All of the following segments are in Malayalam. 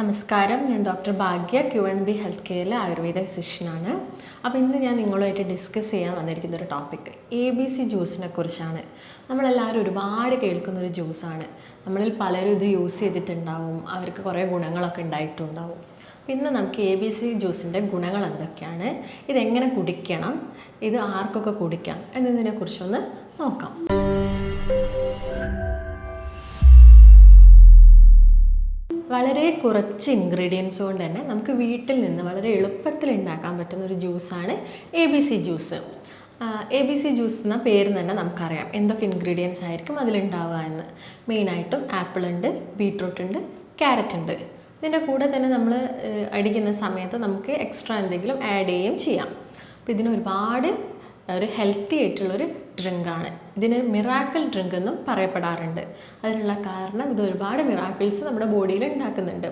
നമസ്കാരം. ഞാൻ doctor Bhagya Q N B health കെയറിലെ Ayurveda ഫിസിഷ്യനാണ്. അപ്പോൾ ഇന്ന് ഞാൻ നിങ്ങളുമായിട്ട് ഡിസ്കസ് ചെയ്യാൻ വന്നിരിക്കുന്ന ഒരു ടോപ്പിക് എ ബി സി ജ്യൂസിനെ കുറിച്ചാണ്. നമ്മളെല്ലാവരും ഒരുപാട് കേൾക്കുന്ന ഒരു ജ്യൂസാണ്. നമ്മളിൽ പലരും ഇത് യൂസ് ചെയ്തിട്ടുണ്ടാവും. അവർക്ക് കുറേ ഗുണങ്ങളൊക്കെ ഉണ്ടായിട്ടുണ്ടാവും. ഇന്ന് നമുക്ക് എ ബി സി ജ്യൂസിന്റെ ഗുണങ്ങൾ എന്തൊക്കെയാണ്? ഇതെങ്ങനെ കുടിക്കണം? ഇത് ആർക്കൊക്കെ കുടിക്കാം? എന്നതിനെക്കുറിച്ചൊന്ന് നോക്കാം. വളരെ കുറച്ച് ഇൻഗ്രീഡിയൻസ് കൊണ്ട് തന്നെ നമുക്ക് വീട്ടിൽ നിന്ന് വളരെ എളുപ്പത്തിൽ ഉണ്ടാക്കാൻ പറ്റുന്ന ഒരു ജ്യൂസാണ് A B C juice A B C juice എന്ന പേര് തന്നെ നമുക്കറിയാം. എന്തൊക്കെ ഇൻഗ്രീഡിയൻസ് ആയിരിക്കും അതിലുണ്ടാവുക എന്ന്. മെയിനായിട്ടും ആപ്പിൾ ഉണ്ട് ബീട്രൂട്ട് ഉണ്ട് ക്യാരറ്റ് ഉണ്ട്. ഇതിന്റെ കൂടെ തന്നെ നമ്മൾ അടിക്കുന്ന സമയത്ത് നമുക്ക് എക്സ്ട്രാ എന്തെങ്കിലും ആഡ് ചെയ്യുകയും ചെയ്യാം. അപ്പോൾ ഇതിന് ഒരുപാട് ഒരു ഹെൽത്തി ആയിട്ടുള്ളൊരു ഡ്രിങ്കാണ് ഇതിന് മിറാക്കിൾ ഡ്രിങ്ക് എന്നും പറയപ്പെടാറുണ്ട്. അതിനുള്ള കാരണം ഇത് ഒരുപാട് മിറാക്കിൾസ് നമ്മുടെ ബോഡിയിൽ ഉണ്ടാക്കുന്നുണ്ട്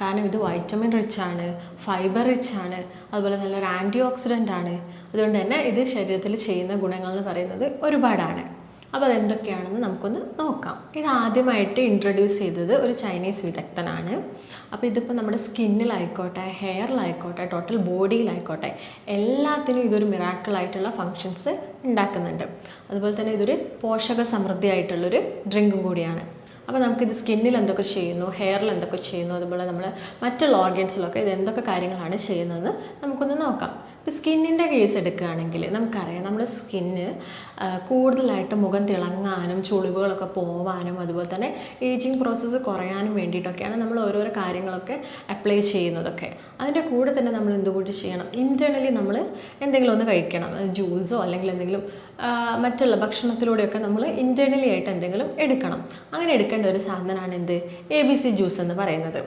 കാരണം ഇത് വൈറ്റമിൻ റിച്ച് ആണ് ഫൈബർ റിച്ച് ആണ് അതുപോലെ നല്ലൊരു ആന്റി ഓക്സിഡന്റ് ആണ്. അതുകൊണ്ട് തന്നെ ഇത് ശരീരത്തിൽ ചെയ്യുന്ന ഗുണങ്ങൾ എന്ന് പറയുന്നത് ഒരുപാടാണ്. അപ്പോൾ അതെന്തൊക്കെയാണെന്ന് നമുക്കൊന്ന് നോക്കാം. ഇത് ആദ്യമായിട്ട് ഇൻട്രൊഡ്യൂസ് ചെയ്തത് ഒരു ചൈനീസ് വിദഗ്ധനാണ്. അപ്പോൾ ഇതിപ്പോൾ നമ്മുടെ സ്കിന്നിലായിക്കോട്ടെ ഹെയറിലായിക്കോട്ടെ ടോട്ടൽ ബോഡിയിലായിക്കോട്ടെ എല്ലാത്തിനും ഇതൊരു മിറാക്കിളായിട്ടുള്ള ഫങ്ഷൻസ് ഉണ്ടാക്കുന്നുണ്ട്. അതുപോലെ തന്നെ ഇതൊരു പോഷക സമൃദ്ധിയായിട്ടുള്ളൊരു ഡ്രിങ്കും കൂടിയാണ്. അപ്പോൾ നമുക്കിത് സ്കിന്നിൽ എന്തൊക്കെ ചെയ്യുന്നു ഹെയറിൽ എന്തൊക്കെ ചെയ്യുന്നു അതുപോലെ നമ്മൾ മറ്റുള്ള ഓർഗൻസിലൊക്കെ ഇത് എന്തൊക്കെ കാര്യങ്ങളാണ് ചെയ്യുന്നതെന്ന് നമുക്കൊന്ന് നോക്കാം. ഇപ്പോൾ സ്കിന്നിന്റെ കേസ് എടുക്കുകയാണെങ്കിൽ നമുക്കറിയാം നമ്മുടെ സ്കിന്ന് കൂടുതലായിട്ട് മുഖം തിളങ്ങാനും ചുളിവുകളൊക്കെ പോവാനും അതുപോലെ തന്നെ ഏജിങ് പ്രോസസ്സ് കുറയാനും വേണ്ടിയിട്ടൊക്കെയാണ് നമ്മൾ ഓരോരോ കാര്യങ്ങളൊക്കെ അപ്ലൈ ചെയ്യുന്നതൊക്കെ. അതിന്റെ കൂടെ തന്നെ നമ്മൾ എന്തുകൂടി ചെയ്യണം? ഇന്റേർണലി നമ്മൾ എന്തെങ്കിലും ഒന്ന് കഴിക്കണം. ജ്യൂസോ അല്ലെങ്കിൽ എന്തെങ്കിലും മറ്റുള്ള ഭക്ഷണത്തിലൂടെയൊക്കെ നമ്മൾ ഇന്റേർണലി ആയിട്ട് എന്തെങ്കിലും എടുക്കണം. അങ്ങനെ എടുക്കേണ്ട ഒരു സാധനമാണ് എന്ത്? എ ബി സി ജ്യൂസ് എന്ന് പറയുന്നത്.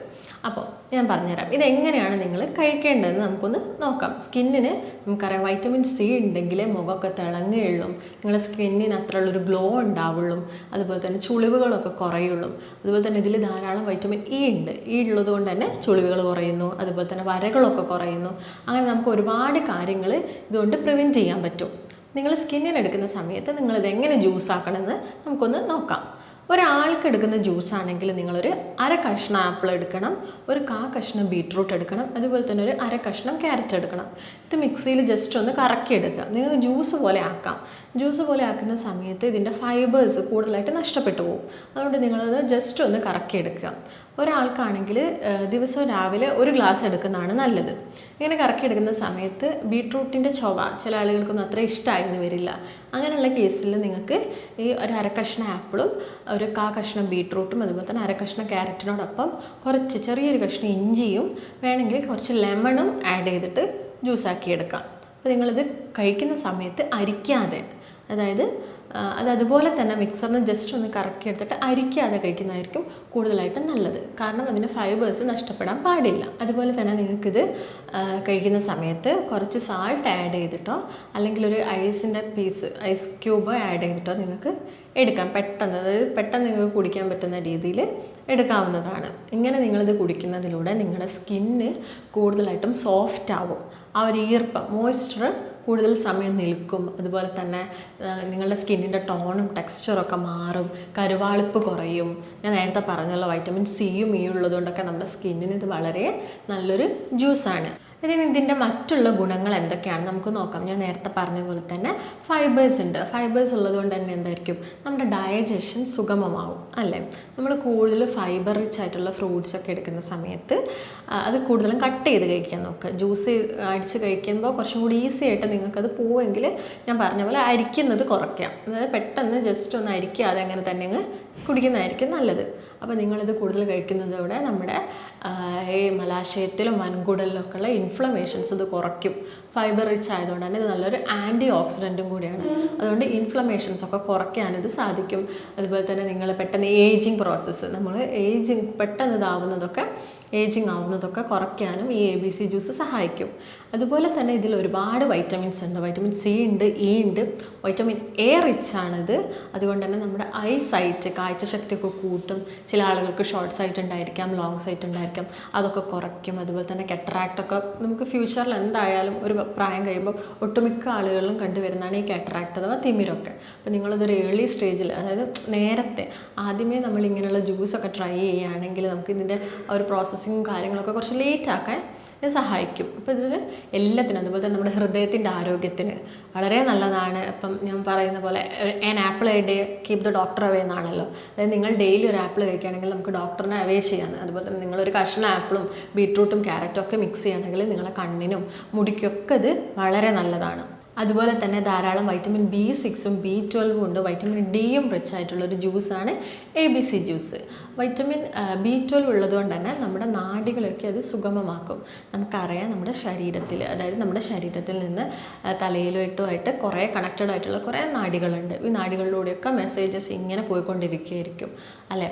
അപ്പോൾ ഞാൻ പറഞ്ഞുതരാം. ഇതെങ്ങനെയാണ് നിങ്ങൾ കഴിക്കേണ്ടതെന്ന് നമുക്കൊന്ന് നോക്കാം. സ്കിന്നിന് നമുക്കറിയാം വൈറ്റമിൻ സി ഉണ്ടെങ്കിലേ മുഖമൊക്കെ തിളങ്ങുകയുള്ളൂ. നിങ്ങളുടെ സ്കിന്നിന് അത്ര ഉള്ളൊരു ഗ്ലോ ഉണ്ടാവുള്ളൂ. അതുപോലെ തന്നെ ചുളിവുകളൊക്കെ കുറയുള്ളൂ. അതുപോലെ തന്നെ ഇതിൽ ധാരാളം വൈറ്റമിൻ ഇ ഉണ്ട്. ഇ ഉള്ളത് കൊണ്ട് തന്നെ ചുളിവുകൾ കുറയുന്നു. അതുപോലെ തന്നെ വരകളൊക്കെ കുറയുന്നു. അങ്ങനെ നമുക്ക് ഒരുപാട് കാര്യങ്ങൾ ഇതുകൊണ്ട് പ്രിവെന്റ് ചെയ്യാൻ പറ്റും. നിങ്ങൾ സ്കിന്നിന് എടുക്കുന്ന സമയത്ത് നിങ്ങളിത് എങ്ങനെ ജ്യൂസ് ആക്കണമെന്ന് നമുക്കൊന്ന് നോക്കാം. ഒരാൾക്ക് എടുക്കുന്ന ജ്യൂസ് ആണെങ്കിൽ നിങ്ങളൊരു അര കഷ്ണം ആപ്പിൾ എടുക്കണം ഒരു കാ കഷ്ണം ബീട്രൂട്ട് എടുക്കണം അതുപോലെ തന്നെ ഒരു അര കഷ്ണം ക്യാരറ്റ് എടുക്കണം. ഇത് മിക്സിയിൽ ജസ്റ്റ് ഒന്ന് കറക്കി എടുക്കുക. നിങ്ങൾക്ക് ജ്യൂസ് പോലെ ആക്കാം. ജ്യൂസ് പോലെ ആക്കുന്ന സമയത്ത് ഇതിന്റെ ഫൈബേഴ്സ് കൂടുതലായിട്ട് നഷ്ടപ്പെട്ടു പോകും. അതുകൊണ്ട് നിങ്ങളത് ജസ്റ്റ് ഒന്ന് കറക്കി എടുക്കുക. ഒരാൾക്കാണെങ്കിൽ ദിവസവും രാവിലെ ഒരു ഗ്ലാസ് എടുക്കുന്നതാണ് നല്ലത്. ഇങ്ങനെ കറക്കി എടുക്കുന്ന സമയത്ത് ബീട്രൂട്ടിന്റെ ചൊവ ചില ആളുകൾക്കൊന്നും അത്ര ഇഷ്ടമായിരുന്നു വരില്ല. അങ്ങനെയുള്ള കേസിൽ നിങ്ങൾക്ക് ഈ ഒരു അര കഷ്ണം ആപ്പിളും ഒരു കാ കഷ്ണം ബീട്രൂട്ടും അതുപോലെ തന്നെ അര കഷ്ണം ക്യാരറ്റിനോടൊപ്പം കുറച്ച് ചെറിയൊരു കഷ്ണം ഇഞ്ചിയും വേണമെങ്കിൽ കുറച്ച് ലെമണും ആഡ് ചെയ്തിട്ട് ജ്യൂസാക്കി എടുക്കാം അപ്പോൾ നിങ്ങളിത് കഴിക്കുന്ന സമയത്ത് അരിക്കാതെ അതായത് അത് അതുപോലെ തന്നെ മിക്സറിന് ജസ്റ്റ് ഒന്ന് കറക്കി എടുത്തിട്ട് അരിക്കാതെ കഴിക്കുന്നതായിരിക്കും കൂടുതലായിട്ടും നല്ലത്. കാരണം അതിന് ഫൈബേഴ്സ് നഷ്ടപ്പെടാൻ പാടില്ല. അതുപോലെ തന്നെ നിങ്ങൾക്കിത് കഴിക്കുന്ന സമയത്ത് കുറച്ച് സാൾട്ട് ആഡ് ചെയ്തിട്ടോ അല്ലെങ്കിൽ ഒരു ഐസിന്റെ പീസ് ഐസ് ക്യൂബ് ആഡ് ചെയ്തിട്ടോ നിങ്ങൾക്ക് എടുക്കാം. പെട്ടെന്ന് അതായത് പെട്ടെന്ന് നിങ്ങൾക്ക് കുടിക്കാൻ പറ്റുന്ന രീതിയിൽ എടുക്കാവുന്നതാണ്. ഇങ്ങനെ നിങ്ങളിത് കുടിക്കുന്നതിലൂടെ നിങ്ങളുടെ സ്കിന്ന് കൂടുതലായിട്ടും സോഫ്റ്റ് ആവും. ആ ഒരു ഈർപ്പം മോയ്സ്ചർ കൂടുതൽ സമയം നിൽക്കും. അതുപോലെ തന്നെ നിങ്ങളുടെ സ്കിന്നിന്റെ ടോണും ടെക്സ്ചറൊക്കെ മാറും. കരുവാളിപ്പ് കുറയും. ഞാൻ നേരത്തെ പറഞ്ഞല്ലോ വൈറ്റമിൻ സിയും ഇ ഉള്ളതുകൊണ്ടൊക്കെ നമ്മുടെ സ്കിന്നിന് ഇത് വളരെ നല്ലൊരു ജ്യൂസാണ്. ഇതിന് ഇതിന്റെ മറ്റുള്ള ഗുണങ്ങൾ എന്തൊക്കെയാണ്? നമുക്ക് നോക്കാം. ഞാൻ നേരത്തെ പറഞ്ഞ പോലെ തന്നെ ഫൈബേഴ്സ് ഉണ്ട്. ഫൈബേഴ്സ് ഉള്ളതുകൊണ്ട് തന്നെ എന്തായിരിക്കും? നമ്മുടെ ഡയജഷൻ സുഗമമാവും അല്ലേ? നമ്മൾ കൂടുതൽ ഫൈബർ റിച്ച് ആയിട്ടുള്ള ഫ്രൂട്ട്സ് ഒക്കെ എടുക്കുന്ന സമയത്ത് അത് കൂടുതലും കട്ട് ചെയ്ത് കഴിക്കാൻ നോക്കുക ജ്യൂസ് അടിച്ച് കഴിക്കുമ്പോൾ കുറച്ചും കൂടി ഈസി ആയിട്ട് നിങ്ങൾക്കത് പോവുമെങ്കിൽ ഞാൻ പറഞ്ഞ പോലെ അരിക്കുന്നത് കുറയ്ക്കാം. അതായത് പെട്ടെന്ന് ജസ്റ്റ് ഒന്ന് അരിക്കാതെ അങ്ങനെ തന്നെ അങ്ങ് കുടിക്കുന്നതായിരിക്കും നല്ലത്. അപ്പോൾ നിങ്ങളിത് കൂടുതൽ കഴിക്കുന്നതോടെ നമ്മുടെ ഈ മലാശയത്തിലും വൻകുടലിലൊക്കെ ഉള്ള ഇൻഫ്ലമേഷൻസ് ഇത് കുറയ്ക്കും. ഫൈബർ റിച്ച് ആയതുകൊണ്ട് തന്നെ ഇത് നല്ലൊരു ആന്റി ഓക്സിഡന്റും കൂടിയാണ്. അതുകൊണ്ട് ഇൻഫ്ലമേഷൻസ് ഒക്കെ കുറയ്ക്കാനിത് സാധിക്കും. അതുപോലെ തന്നെ നിങ്ങൾ പെട്ടെന്ന് ഏജിങ് പ്രോസസ്സ് നമ്മൾ ഏജിങ് പെട്ടെന്ന് ഇതാവുന്നതൊക്കെ ഏജിങ് ആവുന്നതൊക്കെ കുറയ്ക്കാനും ഈ എ ബി സി ജ്യൂസ് സഹായിക്കും. അതുപോലെ തന്നെ ഇതിൽ ഒരുപാട് വൈറ്റമിൻസ് ഉണ്ട്. വൈറ്റമിൻ സി ഉണ്ട് ഇ ഉണ്ട്. വൈറ്റമിൻ എ റിച്ച് ആണിത്. അതുകൊണ്ട് തന്നെ നമ്മുടെ ഐ സൈറ്റ് കാഴ്ചശക്തിയൊക്കെ കൂട്ടും. ചില ആളുകൾക്ക് ഷോർട്ട് സൈറ്റ് ഉണ്ടായിരിക്കാം ലോങ് സൈറ്റ് ഉണ്ടായിരിക്കാം. അതൊക്കെ കുറയ്ക്കും. അതുപോലെ തന്നെ കെട്രാക്റ്റൊക്കെ നമുക്ക് ഫ്യൂച്ചറിൽ എന്തായാലും ഒരു പ്രായം കഴിയുമ്പോൾ ഒട്ടുമിക്ക ആളുകളിലും കണ്ടുവരുന്നതാണ് ഈ കാറ്ററാക്ട് അഥവാ തിമിരൊക്കെ. അപ്പോൾ നിങ്ങളതൊരു ഏർലി സ്റ്റേജിൽ അതായത് നേരത്തെ ആദ്യമേ നമ്മൾ ഇങ്ങനെയുള്ള ജ്യൂസൊക്കെ ട്രൈ ചെയ്യുകയാണെങ്കിൽ നമുക്ക് ഇതിന്റെ ഒരു പ്രോസസ്സിങ്ങും കാര്യങ്ങളൊക്കെ കുറച്ച് ലേറ്റ് ആക്കാൻ സഹായിക്കും. അപ്പോൾ ഇതിൽ എല്ലാത്തിനും അതുപോലെ തന്നെ നമ്മുടെ ഹൃദയത്തിന്റെ ആരോഗ്യത്തിന് വളരെ നല്ലതാണ്. ഇപ്പം ഞാൻ പറയുന്ന പോലെ an apple a day keep the doctor away എന്നാണല്ലോ. അതായത് നിങ്ങൾ ഡെയിലി ഒരു ആപ്പിൾ കഴിക്കുകയാണെങ്കിൽ നമുക്ക് ഡോക്ടറിനെ അവേ ചെയ്യാമെന്ന് അതുപോലെ തന്നെ നിങ്ങളൊരു കഷ്ണ ആപ്പിളും ബീട്രൂട്ടും ക്യാരറ്റും ഒക്കെ മിക്സ് ചെയ്യുകയാണെങ്കിൽ നിങ്ങളെ കണ്ണിനും മുടിക്കൊക്കെ ഇത് വളരെ നല്ലതാണ്. അതുപോലെ തന്നെ ധാരാളം വൈറ്റമിൻ ബി സിക്സും ബി ട്വൽവും ഉണ്ട്. വൈറ്റമിൻ ഡിയും റിച്ച് ആയിട്ടുള്ള ഒരു ജ്യൂസാണ് A B C juice vitamin B twelve ഉള്ളതുകൊണ്ട് തന്നെ നമ്മുടെ നാടികളൊക്കെ അത് സുഗമമാക്കും. നമുക്കറിയാം നമ്മുടെ ശരീരത്തിൽ അതായത് നമ്മുടെ ശരീരത്തിൽ നിന്ന് തലയിലോട്ടുമായിട്ട് കുറേ കണക്റ്റഡ് ആയിട്ടുള്ള കുറേ നാടികളുണ്ട്. ഈ നാടികളിലൂടെയൊക്കെ മെസ്സേജസ് ഇങ്ങനെ പോയിക്കൊണ്ടിരിക്കുകയായിരിക്കും. അല്ലേ?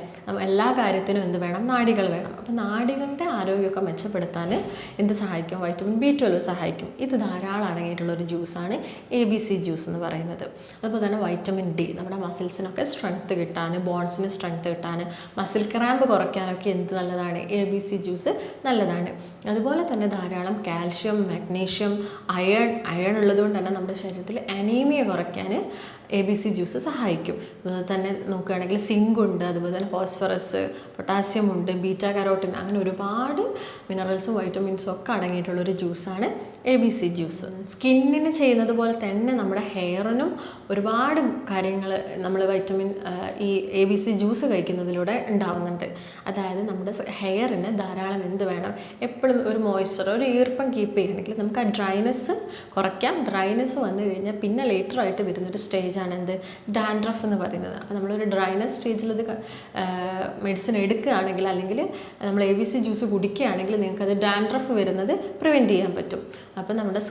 എല്ലാ കാര്യത്തിനും എന്ത് വേണം? നാടികൾ വേണം. അപ്പോൾ നാടികളുടെ ആരോഗ്യമൊക്കെ മെച്ചപ്പെടുത്താൻ എന്ത് സഹായിക്കും? വൈറ്റമിൻ ബി ട്വൽവ് സഹായിക്കും. ഇത് ധാരാളം അടങ്ങിയിട്ടുള്ള ഒരു ജ്യൂസാണ് എ ബി സി ജ്യൂസ് എന്ന് പറയുന്നത്. അതുപോലെ തന്നെ വൈറ്റമിൻ ഡി നമ്മുടെ മസിൽസിനൊക്കെ സ്ട്രെങ്ത്ത് കിട്ടാൻ ബോൺസിന് സ്ട്രെങ്ത്ത് കിട്ടാൻ മസിൽ ക്രാമ്പ് കുറയ്ക്കാനൊക്കെ എന്ത് നല്ലതാണ്? എ ബി സി ജ്യൂസ് നല്ലതാണ്. അതുപോലെ തന്നെ ധാരാളം കാൽഷ്യം മാഗ്നീഷ്യം അയൺ അയൺ ഉള്ളതുകൊണ്ട് തന്നെ നമ്മുടെ ശരീരത്തിൽ അനീമിയ കുറയ്ക്കാൻ എ ബി സി ജ്യൂസ് സഹായിക്കും. തന്നെ നോക്കുകയാണെങ്കിൽ സിങ്ക് ഉണ്ട് അതുപോലെ തന്നെ ഫോസ്ഫറസ് പൊട്ടാസ്യം ഉണ്ട് ബീറ്റ കരോട്ടിൻ അങ്ങനെ ഒരുപാട് മിനറൽസും വൈറ്റമിൻസും ഒക്കെ അടങ്ങിയിട്ടുള്ള ഒരു ജ്യൂസാണ് എ ബി സി ജ്യൂസ്. സ്കിന്നിന് ചെയ്യുന്നത് പോലെ തന്നെ നമ്മുടെ ഹെയറിനും ഒരുപാട് കാര്യങ്ങൾ നമ്മൾ വൈറ്റമിൻ ഈ എ ബി സി ജ്യൂസ് കഴിക്കുന്നതിലൂടെ ഉണ്ടാവുന്നുണ്ട്. അതായത് നമ്മുടെ ഹെയറിന് ധാരാളം എന്ത് വേണം? എപ്പോഴും ഒരു മോയ്സ്ചർ ഒരു ഈർപ്പം കീപ്പ് ചെയ്യണമെങ്കിൽ നമുക്ക് ആ ഡ്രൈനെസ് കുറയ്ക്കാം. ഡ്രൈനെസ് വന്നു കഴിഞ്ഞാൽ പിന്നെ ലേറ്റർ ആയിട്ട് വരുന്നൊരു സ്റ്റേജാണ് എന്ത്? ഡാൻഡ്രഫ് എന്ന് പറയുന്നത്. അപ്പോൾ നമ്മളൊരു ഡ്രൈനസ് സ്റ്റേജിൽ ഇത് മെഡിസിൻ എടുക്കുകയാണെങ്കിൽ അല്ലെങ്കിൽ നമ്മൾ എ ബി സി ജ്യൂസ് കുടിക്കുകയാണെങ്കിൽ നിങ്ങൾക്ക് അത് ഡാൻഡ്രഫ് വരുന്നത് പ്രിവെന്റ് ചെയ്യാൻ പറ്റും. അപ്പോൾ നമ്മുടെ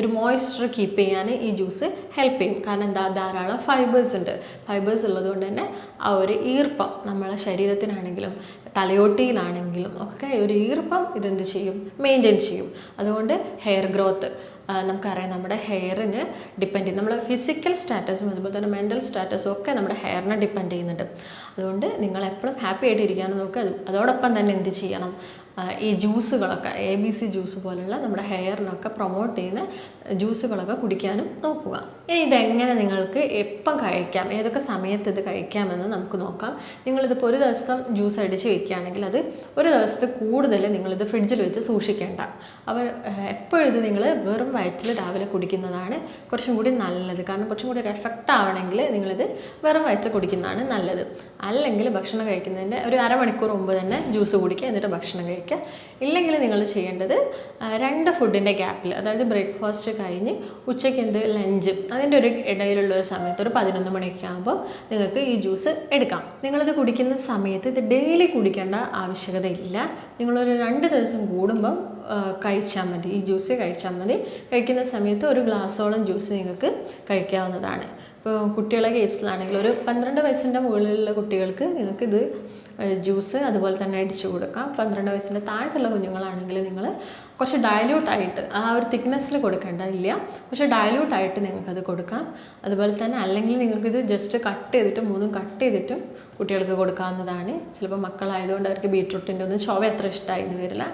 ഒരു മോയ്സ്ചർ കീപ്പ് ചെയ്യാൻ ഈ ജ്യൂസ് ഹെൽപ്പ് ചെയ്യും. കാരണം എന്താ? ധാരാളം ഫൈബേഴ്സ് ഉണ്ട്. ഫൈബേഴ്സ് ഉള്ളതുകൊണ്ട് തന്നെ ആ ഒരു ഈർപ്പം നമ്മളെ ശരീരത്തിനാണെങ്കിലും തലയോട്ടിയിലാണെങ്കിലും ഒക്കെ ഒരു ഈർപ്പം ഇതെന്ത് ചെയ്യും? മെയിന്റെയിൻ ചെയ്യും. അതുകൊണ്ട് ഹെയർ ഗ്രോത്ത് നമുക്കറിയാം നമ്മുടെ ഹെയറിന് ഡിപ്പെൻഡ് ചെയ്യും നമ്മുടെ ഫിസിക്കൽ സ്റ്റാറ്റസും അതുപോലെ തന്നെ മെന്റൽ സ്റ്റാറ്റസും ഒക്കെ നമ്മുടെ ഹെയറിനെ ഡിപ്പെൻഡ് ചെയ്യുന്നുണ്ട്. അതുകൊണ്ട് നിങ്ങൾ എപ്പോഴും ഹാപ്പി ആയിട്ട് ഇരിക്കാനും നോക്കുക അതോടൊപ്പം തന്നെ എന്ത് ചെയ്യണം? ഈ ജ്യൂസുകളൊക്കെ എ ബി സി ജ്യൂസ് പോലുള്ള നമ്മുടെ ഹെയറിനൊക്കെ പ്രൊമോട്ട് ചെയ്യുന്ന ജ്യൂസുകളൊക്കെ കുടിക്കാനും നോക്കുക. ഇനി ഇതെങ്ങനെ നിങ്ങൾക്ക് എപ്പം കഴിക്കാം ഏതൊക്കെ സമയത്ത് ഇത് കഴിക്കാമെന്ന് നമുക്ക് നോക്കാം. നിങ്ങളിതിപ്പോൾ ഒരു ദിവസം ജ്യൂസ് അടിച്ച് വയ്ക്കുകയാണെങ്കിൽ അത് ഒരു ദിവസത്തെ കൂടുതൽ നിങ്ങളിത് ഫ്രിഡ്ജിൽ വെച്ച് സൂക്ഷിക്കേണ്ട. അവർ എപ്പോഴും ഇത് നിങ്ങൾ വെറും വയറ്റിൽ രാവിലെ കുടിക്കുന്നതാണ് കുറച്ചും കൂടി നല്ലത്. കാരണം കുറച്ചും കൂടി ഒരു എഫക്റ്റ് ആവണമെങ്കിൽ നിങ്ങളിത് വെറും വയറ്റിൽ കുടിക്കുന്നതാണ് നല്ലത്. അല്ലെങ്കിൽ ഭക്ഷണം കഴിക്കുന്നതിന്റെ ഒരു അരമണിക്കൂർ മുമ്പ് തന്നെ ജ്യൂസ് കുടിക്കുക എന്നിട്ട് ഭക്ഷണം കഴിക്കുക. ഇല്ലെങ്കിൽ നിങ്ങൾ ചെയ്യേണ്ടത് രണ്ട് ഫുഡിന്റെ ഗ്യാപ്പിൽ അതായത് ബ്രേക്ക്ഫാസ്റ്റ് കഴിഞ്ഞ് ഉച്ചയ്ക്ക് എന്ത്? ലഞ്ച് അതിന്റെ ഒരു ഇടയിലുള്ള ഒരു സമയത്ത് ഒരു പതിനൊന്ന് മണിയൊക്കെ ആകുമ്പോൾ നിങ്ങൾക്ക് ഈ ജ്യൂസ് എടുക്കാം. നിങ്ങളിത് കുടിക്കുന്ന സമയത്ത് ഇത് ഡെയിലി കുടിക്കേണ്ട ആവശ്യകതയില്ല നിങ്ങളൊരു രണ്ട് ദിവസം കൂടുമ്പം കഴിച്ചാൽ മതി. ഈ ജ്യൂസ് കഴിച്ചാൽ മതി. കഴിക്കുന്ന സമയത്ത് ഒരു ഗ്ലാസ്സോളം ജ്യൂസ് നിങ്ങൾക്ക് കഴിക്കാവുന്നതാണ്. ഇപ്പോൾ കുട്ടികളെ കേസിലാണെങ്കിൽ ഒരു പന്ത്രണ്ട് വയസ്സിന്റെ മുകളിലുള്ള കുട്ടികൾക്ക് നിങ്ങൾക്ക് ഇത് ജ്യൂസ് അതുപോലെ തന്നെ അടിച്ചു കൊടുക്കാം. പന്ത്രണ്ട് വയസ്സിന്റെ താഴത്തുള്ള കുഞ്ഞുങ്ങളാണെങ്കിൽ നിങ്ങൾ കുറച്ച് ഡയല്യൂട്ടായിട്ട് ആ ഒരു തിക്നെസ്സിൽ കൊടുക്കേണ്ടതില്ല പക്ഷേ ഡയല്യൂട്ടായിട്ട് നിങ്ങൾക്കത് കൊടുക്കാം. അതുപോലെ തന്നെ അല്ലെങ്കിൽ നിങ്ങൾക്കിത് ജസ്റ്റ് കട്ട് ചെയ്തിട്ട് മൂന്നും കട്ട് ചെയ്തിട്ടും കുട്ടികൾക്ക് കൊടുക്കാവുന്നതാണ്. ചിലപ്പോൾ മക്കളായതുകൊണ്ട് അവർക്ക് ബീട്രൂട്ടിന്റെ ഒന്നും ചുവ ഇഷ്ടമായി ഇഷ്ടമായിരുന്നു വരില്ല.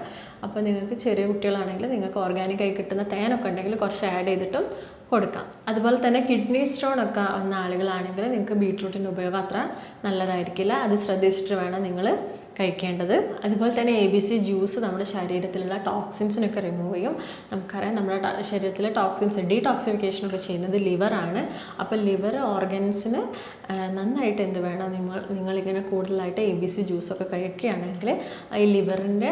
അപ്പോൾ നിങ്ങൾക്ക് ചെറിയ കുട്ടികളാണെങ്കിൽ നിങ്ങൾക്ക് ഓർഗാനിക്കായി കിട്ടുന്ന തേനൊക്കെ ഉണ്ടെങ്കിൽ കുറച്ച് ആഡ് ചെയ്തിട്ടും കൊടുക്കാം. അതുപോലെ തന്നെ കിഡ്നി സ്റ്റോൺ ഒക്കെ വന്ന ആളുകളാണെങ്കിൽ നിങ്ങൾക്ക് ബീട്രൂട്ടിന്റെ ഉപയോഗം അത്ര നല്ലതായിരിക്കില്ല. അത് ശ്രദ്ധിച്ചിട്ട് വേണം നിങ്ങൾ കഴിക്കേണ്ടത്. അതുപോലെ തന്നെ എ ബി സി ജ്യൂസ് നമ്മുടെ ശരീരത്തിലുള്ള ടോക്സിൻസിനൊക്കെ റിമൂവ് ചെയ്യും. നമുക്കറിയാം നമ്മുടെ ശരീരത്തിലെ ടോക്സിൻസ് ഡീടോക്സിഫിക്കേഷൻ ഒക്കെ ചെയ്യുന്നത് ലിവറാണ് അപ്പോൾ ലിവർ ഓർഗൻസിന് നന്നായിട്ട് എന്ത് വേണം? നിങ്ങൾ നിങ്ങളിങ്ങനെ കൂടുതലായിട്ട് എ ബി സി ജ്യൂസൊക്കെ കഴിക്കുകയാണെങ്കിൽ ഈ ലിവറിന്റെ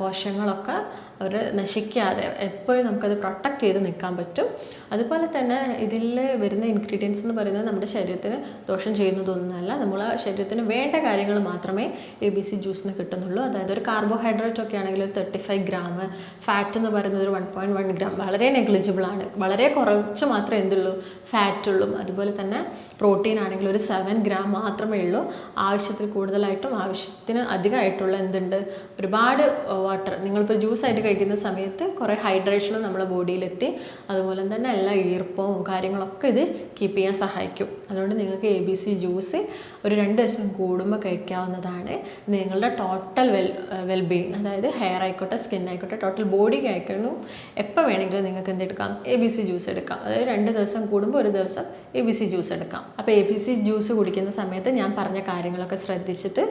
കോശങ്ങളൊക്കെ അവർ നശിക്കാതെ എപ്പോഴും നമുക്കത് പ്രൊട്ടക്റ്റ് ചെയ്ത് നിൽക്കാൻ പറ്റും. അതുപോലെ തന്നെ ഇതിൽ വരുന്ന ഇൻഗ്രീഡിയൻസ് എന്ന് പറയുന്നത് നമ്മുടെ ശരീരത്തിന് ദോഷം ചെയ്യുന്നതൊന്നുമല്ല. നമ്മൾ ശരീരത്തിന് വേണ്ട കാര്യങ്ങൾ മാത്രമേ എ ബി സി ജ്യൂസിന് കിട്ടുന്നുള്ളൂ. അതായത് ഒരു കാർബോഹൈഡ്രേറ്റ് ഒക്കെ ആണെങ്കിൽ ഒരു തേർട്ടി ഫൈവ് ഗ്രാം ഫാറ്റ് എന്ന് പറയുന്നത് ഒരു വൺ പോയിന്റ് വൺ ഗ്രാം വളരെ നെഗ്ലിജിബിൾ ആണ്. വളരെ കുറച്ച് മാത്രമേ എന്തുള്ളൂ? ഫാറ്റുള്ളൂ അതുപോലെ തന്നെ പ്രോട്ടീൻ ആണെങ്കിൽ ഒരു സെവൻ ഗ്രാം മാത്രമേ ഉള്ളൂ. ആവശ്യത്തിൽ കൂടുതലായിട്ടും ആവശ്യത്തിന് അധികമായിട്ടുള്ള എന്തുണ്ട്? ഒരുപാട് വാട്ടർ നിങ്ങളിപ്പോൾ ജ്യൂസ് ആയിട്ട് കഴിക്കുന്ന സമയത്ത് കുറേ ഹൈഡ്രേഷനും നമ്മുടെ ബോഡിയിലെത്തി അതുപോലെ തന്നെ എല്ലാ ഈർപ്പവും കാര്യങ്ങളൊക്കെ ഇത് കീപ്പ് ചെയ്യാൻ സഹായിക്കും. അതുകൊണ്ട് നിങ്ങൾക്ക് എ ബി സി ജ്യൂസ് ഒരു രണ്ട് ദിവസം കൂടുമ്പോൾ കഴിക്കാവുന്നതാണ്. നിങ്ങളുടെ ടോട്ടൽ വെൽ വെൽബീങ് അതായത് ഹെയർ ആയിക്കോട്ടെ സ്കിൻ ആയിക്കോട്ടെ ടോട്ടൽ ബോഡി ആയിക്കോളും എപ്പോൾ വേണമെങ്കിലും നിങ്ങൾക്ക് എന്തെടുക്കാം എ ബി സി ജ്യൂസ് എടുക്കാം. അതായത് രണ്ട് ദിവസം കൂടുമ്പോൾ ഒരു ദിവസം എ ബി സി ജ്യൂസ് എടുക്കാം. അപ്പോൾ എ ബി സി ജ്യൂസ് കുടിക്കുന്ന സമയത്ത് ഞാൻ പറഞ്ഞ കാര്യങ്ങളൊക്കെ ശ്രദ്ധിച്ചിട്ട്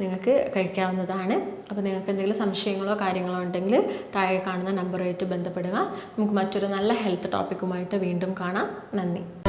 നിങ്ങൾക്ക് കഴിക്കാവുന്നതാണ്. അപ്പോൾ നിങ്ങൾക്ക് എന്തെങ്കിലും സംശയങ്ങളോ കാര്യങ്ങളോ ഉണ്ടെങ്കിൽ താഴെ കാണുന്ന നമ്പറുമായിട്ട് ബന്ധപ്പെടുക. നമുക്ക് മറ്റൊരു നല്ല ഹെൽത്ത് ടോപ്പിക്കുമായിട്ട് വീണ്ടും കാണാം. ప్రాణ నంది.